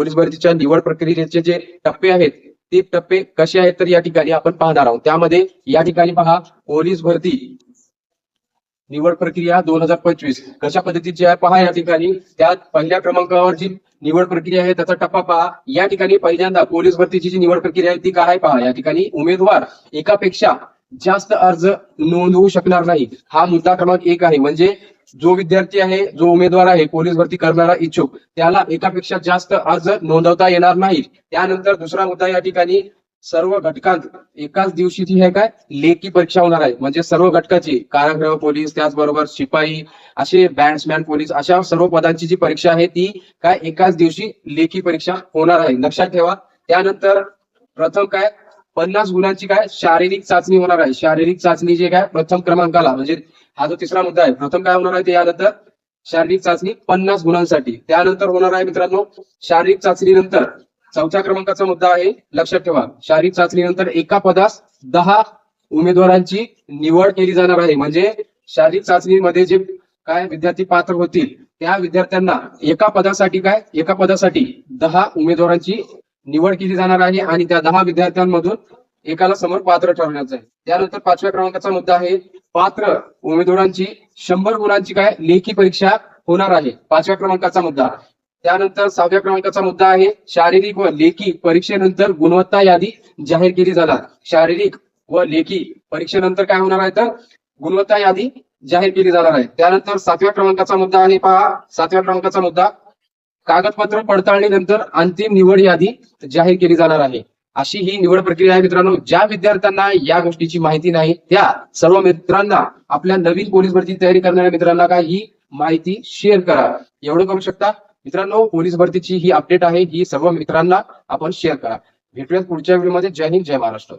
Police भरतीच्या निवड प्रक्रियेचे जे टप्पे आहेत ते टप्पे कसे आहेत तर या ठिकाणी आपण पाहणार आहोत. त्यामध्ये या ठिकाणी पहा पोलीस भरती निवड प्रक्रिया दोन हजार पंचवीस. कशा पद्धतीची आहे? पहा या ठिकाणी. त्यात पहिल्या क्रमांकावर जी निवड प्रक्रिया आहे त्याचा टप्पा पहा. या ठिकाणी पहिल्यांदा पोलीस भरतीची जी निवड प्रक्रिया आहे ती काय पहा. या ठिकाणी उमेदवार एकापेक्षा जास्त अर्ज नोंदवू शकणार नाही हा मुद्दा क्रमांक एक आहे. म्हणजे जो विद्यार्थी आहे जो उमेदवार आहे पोलीस भरती करणारा इच्छुक त्याला एकापेक्षा जास्त अर्ज नोंदवता येणार नाही त्यानंतर दुसरा मुद्दा या ठिकाणी सर्व घटकांत एकाच दिवशी जी आहे काय लेखी परीक्षा होणार आहे. म्हणजे सर्व घटकाची कारागृह पोलीस त्याचबरोबर शिपाई असे बॅट्समॅन पोलीस अशा सर्व पदांची जी परीक्षा आहे ती काय एकाच दिवशी लेखी परीक्षा होणार आहे. लक्षात ठेवा. त्यानंतर प्रथम काय पन्नास गुणांची काय शारीरिक चाचणी होणार आहे. शारीरिक चाचणी जे काय प्रथम क्रमांकाला म्हणजे हा जो तिसरा मुद्दा आहे प्रथम काय होणार आहे ते यानंतर शारीरिक चाचणी पन्नास गुणांसाठी. त्यानंतर होणार आहे मित्रांनो शारीरिक चाचणीनंतर चौथ्या क्रमांकाचा मुद्दा आहे लक्षात ठेवा. शारीरिक चाचणीनंतर एका पदास दहा उमेदवारांची निवड केली जाणार आहे. म्हणजे शारीरिक चाचणीमध्ये जे काय विद्यार्थी पात्र होतील त्या विद्यार्थ्यांना एका पदासाठी काय एका पदासाठी दहा उमेदवारांची निवड केली जाणार आहे आणि त्या दहा विद्यार्थ्यांमधून एकाला समोर पात्र ठरवण्याचं आहे त्यानंतर पाचव्या क्रमांकाचा मुद्दा आहे पात्र उमेदवारांची शंभर गुणांची काय लेखी परीक्षा होणार आहे. पाचव्या क्रमांकाचा मुद्दा. त्यानंतर सहाव्या क्रमांकाचा मुद्दा आहे. शारीरिक व लेखी परीक्षेनंतर गुणवत्ता यादी जाहीर केली जाणार. शारीरिक व लेखी परीक्षेनंतर काय होणार आहे तर गुणवत्ता यादी जाहीर केली जाणार आहे. त्यानंतर सातव्या क्रमांकाचा मुद्दा आहे पहा. सातव्या क्रमांकाचा मुद्दा. कागदपत्र पडताळणीनंतर अंतिम निवड यादी जाहीर केली जाणार आहे. अशी ही निवड प्रक्रिया आहे मित्रांनो. ज्या विद्यार्थ्यांना या गोष्टीची माहिती नाही त्या सर्व मित्रांना आपल्या नवीन पोलीस भरती तयारी करणाऱ्या मित्रांना काय ही माहिती शेअर करा. एवढं करू शकता? मित्रांनो पोलीस भरतीची ही अपडेट आहे ही सर्व मित्रांना आपण शेअर करा. भेटूयात पुढच्या व्हिडिओमध्ये जय हिंद जय महाराष्ट्र.